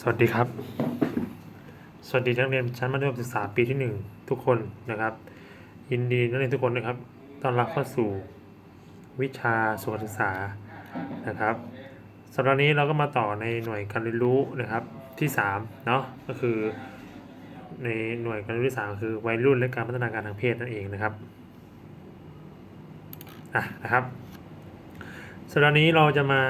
สวัสดีครับ สวัสดีนักเรียนชั้นมัธยมศึกษาปีที่หนึ่งทุกคนนะครับ ยินดีนักเรียนทุกคนนะครับต้อนรับเข้าสู่วิชาสุขศึกษานะครับสัปดาห์นี้เราก็มาต่อในหน่วยการเรียนรู้นะครับที่3เนาะก็คือในหน่วยการเรียนรู้ที่สามคือวัยรุ่นและการพัฒนาการทางเพศนั่นเองนะครับอะนะครับ สัปดาห์นี้เราจะมา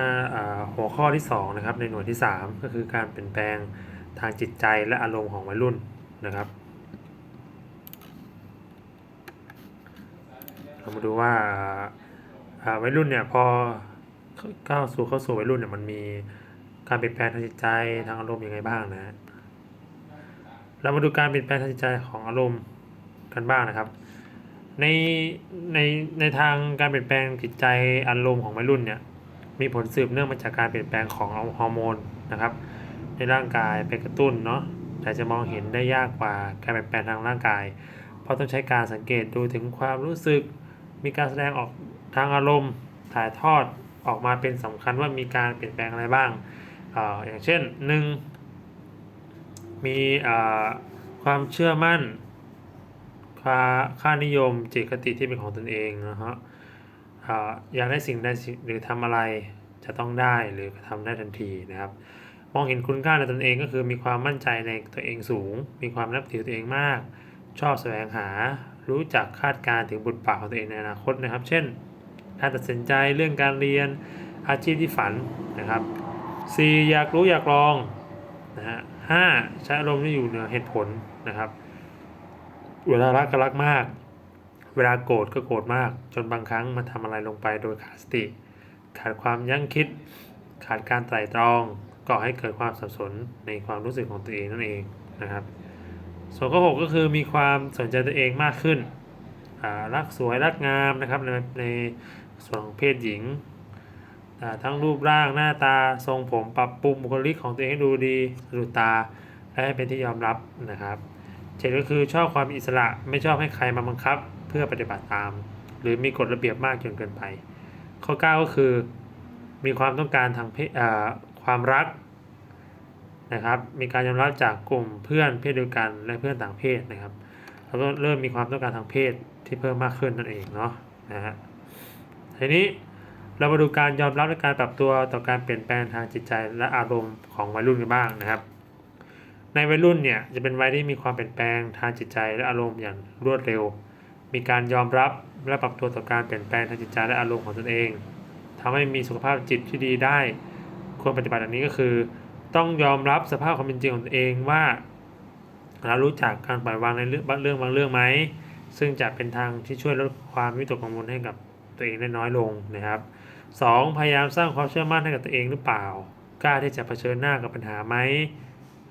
หัวข้อที่2นะครับในหน่วยที่ 3 ก็คือการเปลี่ยนแปลงทางจิตใจและอารมณ์ของวัยรุ่นนะครับ เรามาดูว่าวัยรุ่นเนี่ยพอก้าวสู่เข้าสู่วัยรุ่นเนี่ยมันมีการเปลี่ยนแปลงทางจิตใจทางอารมณ์ยังไงบ้างนะฮะเรามาดูการเปลี่ยนแปลงทางจิตใจของอารมณ์กันบ้างนะครับ ในในในทางการเปลี่ยนแปลงจิตใจอารมณ์ของวัยรุ่นเนี่ยมีผลสืบเนื่องมาจากการเปลี่ยนแปลงของฮอร์โมนนะครับ ในร่างกายไปกระตุ้นเนาะแต่จะมองเห็นได้ยากกว่าการเปลี่ยนแปลงทางร่างกาย เพราะต้องใช้การสังเกตดูถึงความรู้สึก มีการแสดงออกทางอารมณ์ถ่ายทอดออกมาเป็นสำคัญว่ามีการเปลี่ยนแปลงอะไรบ้างออย่างเช่นหนึ่งมีความเชื่อมั่น ค่าค่านิยมจิตคติที่เป็นของตนเองนะฮะอ่าอยากได้สิ่งใดหรือทำอะไรจะต้องได้หรือกระทำได้ทันทีนะครับ มองเห็นคุณค่าในตนเองก็คือมีความมั่นใจในตัวเองสูง มีความนับถือตัวเองมาก ชอบแสวงหา รู้จักคาดการณ์ถึงบทบาทของตัวเองในอนาคตนะครับ เช่น การตัดสินใจเรื่องการเรียนอาชีพที่ฝันนะครับ 4. อยากรู้อยากลองนะฮะห้าใช้อารมณ์ที่อยู่เหนือเหตุผลนะครับ เวลารักก็รักมาก เวลาโกรธก็โกรธมาก จนบางครั้งมันทำอะไรลงไปโดยขาดสติ ขาดความยั้งคิด ขาดการไตร่ตรองก่อให้เกิดความสับสนในความรู้สึกของตัวเองนั่นเองนะครับ ส่วนข้อ6ก็คือมีความสนใจตัวเองมากขึ้นอ่ารักสวยรักงามนะครับในในส่วนของเพศหญิงอ่าทั้งรูปร่างหน้าตาทรงผมปรับปรุงบุคลิกของตัวเองให้ดูดีสะดุดตาและให้เป็นที่ยอมรับนะครับ เจ็ดก็คือชอบความอิสระไม่ชอบให้ใครมาบังคับ เพื่อปฏิบัติตาม หรือมีกฎระเบียบมากจนเกินไป ข้อ 9 ก็คือ มีความต้องการทางเพศความรักนะครับ มีการยอมรับจากกลุ่มเพื่อนเพศเดียวกันและเพื่อนต่างเพศนะครับแล้วก็เริ่มมีความต้องการทางเพศที่เพิ่มมากขึ้นนั่นเองเนาะนะฮะทีนี้เรามาดูการยอมรับและการปรับตัวต่อการเปลี่ยนแปลงทางจิตใจและอารมณ์ของวัยรุ่นกันบ้างนะครับ ในวัยรุ่นเนี่ยจะเป็นวัยที่มีความเปลี่ยนแปลงทางจิตใจและอารมณ์อย่างรวดเร็ว มีการยอมรับและปรับตัวต่อการเปลี่ยนแปลงทางจิตใจและอารมณ์ของตนเองทำให้มีสุขภาพจิตที่ดีได้ ควรปฏิบัติอันนี้ก็คือ ต้องยอมรับสภาพความเป็นจริงของตัวเองว่า เรารู้จักการปล่อยวางในเรื่องบางเรื่องบางเรื่องไหมซึ่งจะเป็นทางที่ช่วยลดความวิตกกังวลให้กับตัวเองได้น้อยลงนะครับ 2. พยายามสร้างความเชื่อมั่นให้กับตัวเองหรือเปล่า กล้าที่จะเผชิญหน้ากับปัญหาไหม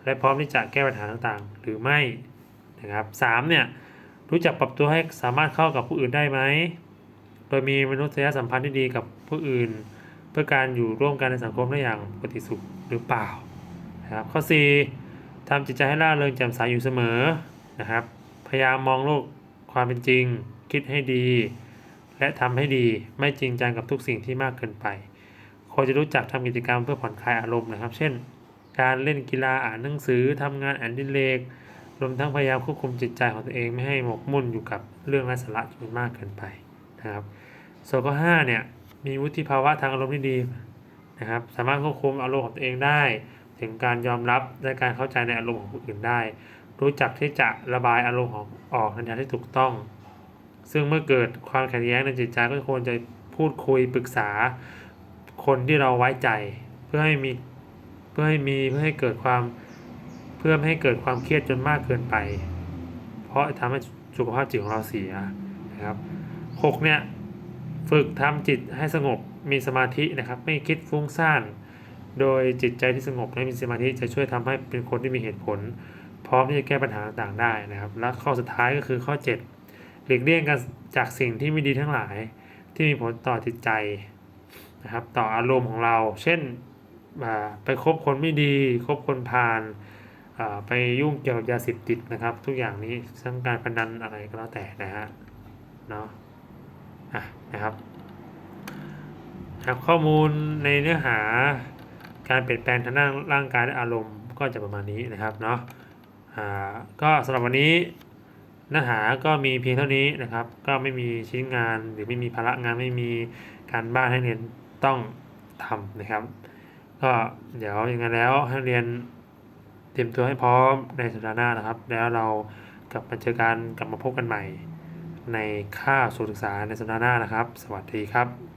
และพร้อมที่จะแก้ปัญหาต่างๆ หรือไม่นะครับสามเนี่ยรู้จักปรับตัวให้สามารถเข้ากับผู้อื่นได้ไหมโดยมีมนุษยสัมพันธ์ที่ดีกับผู้อื่น เพื่อการอยู่ร่วมกันในสังคมได้อย่างปกติสุขหรือเปล่านะครับข้อ 4. ทำจิตใจให้ร่าเริงแจ่มใสอยู่เสมอนะครับ พยายามมองโลกความเป็นจริง คิดให้ดี และทำให้ดีไม่จริงจังกับทุกสิ่งที่มากเกินไปควรจะรู้จักทำกิจกรรมเพื่อผ่อนคลายอารมณ์นะครับ เช่น การเล่นกีฬาอ่านหนังสือทำงานอันดิเรกรวมทั้งพยายามควบคุมจิตใจของตัวเองไม่ให้หมกมุ่นอยู่กับเรื่องไร้สาระจนมากเกินไปนะครับส่วนข้อ5เนี่ยมีวุฒิภาวะทางอารมณ์ที่ดีนะครับสามารถควบคุมอารมณ์ของตัวเองได้ ถึงการยอมรับและการเข้าใจในอารมณ์ของผู้อื่นได้ รู้จักที่จะระบายอารมณ์ของออกในทางที่ถูกต้อง ซึ่งเมื่อเกิดความขัดแย้งในจิตใจก็ควรจะพูดคุยปรึกษาคนที่เราไว้ใจ เพื่อให้มี พื่อให้มีเพื่อให้เกิดความเพื่อไม่ให้เกิดความเครียดจนมากเกินไป เพราะทำให้สุขภาพจิตของเราเสียนะครับหกเนี่ยฝึกทำจิตให้สงบมีสมาธินะครับ ไม่คิดฟุ้งซ่านโดยจิตใจที่สงบและมีสมาธิจะช่วยทำให้เป็นคนที่มีเหตุผล พร้อมที่จะแก้ปัญหาต่างๆได้นะครับ และข้อสุดท้ายก็คือข้อ 7 หลีกเลี่ยงกันจากสิ่งที่ไม่ดีทั้งหลายที่มีผลต่อจิตใจนะครับ ต่ออารมณ์ของเรา เช่น ไปคบคนไม่ดี คบคนพาลไปยุ่งเกี่ยวกับยาเสพติดนะครับ ทุกอย่างนี้ทั้งการพนันอะไรก็แล้วแต่นะฮะเนาะะนะครับครับข้อมูลในเนื้อหาการเปลี่ยนแปลงทางด้านร่างกายและอารมณ์ก็จะประมาณนี้นะครับเนาะก็สำหรับวันนี้เนื้อหาก็มีเพียงเท่านี้นะครับ ก็ไม่มีชิ้นงานหรือไม่มีภาระงานไม่มีการบ้านให้เรียนต้องทำนะครับ ก็เดี๋ยวยังไงแล้วให้เรียนเตรียมตัวให้พร้อมในสัปดาห์หน้านะครับ แล้วเรากลับมาเจอกันกลับมาพบกันใหม่ ในค่าสู่ศึกษาในสัปดาห์หน้านะครับ สวัสดีครับ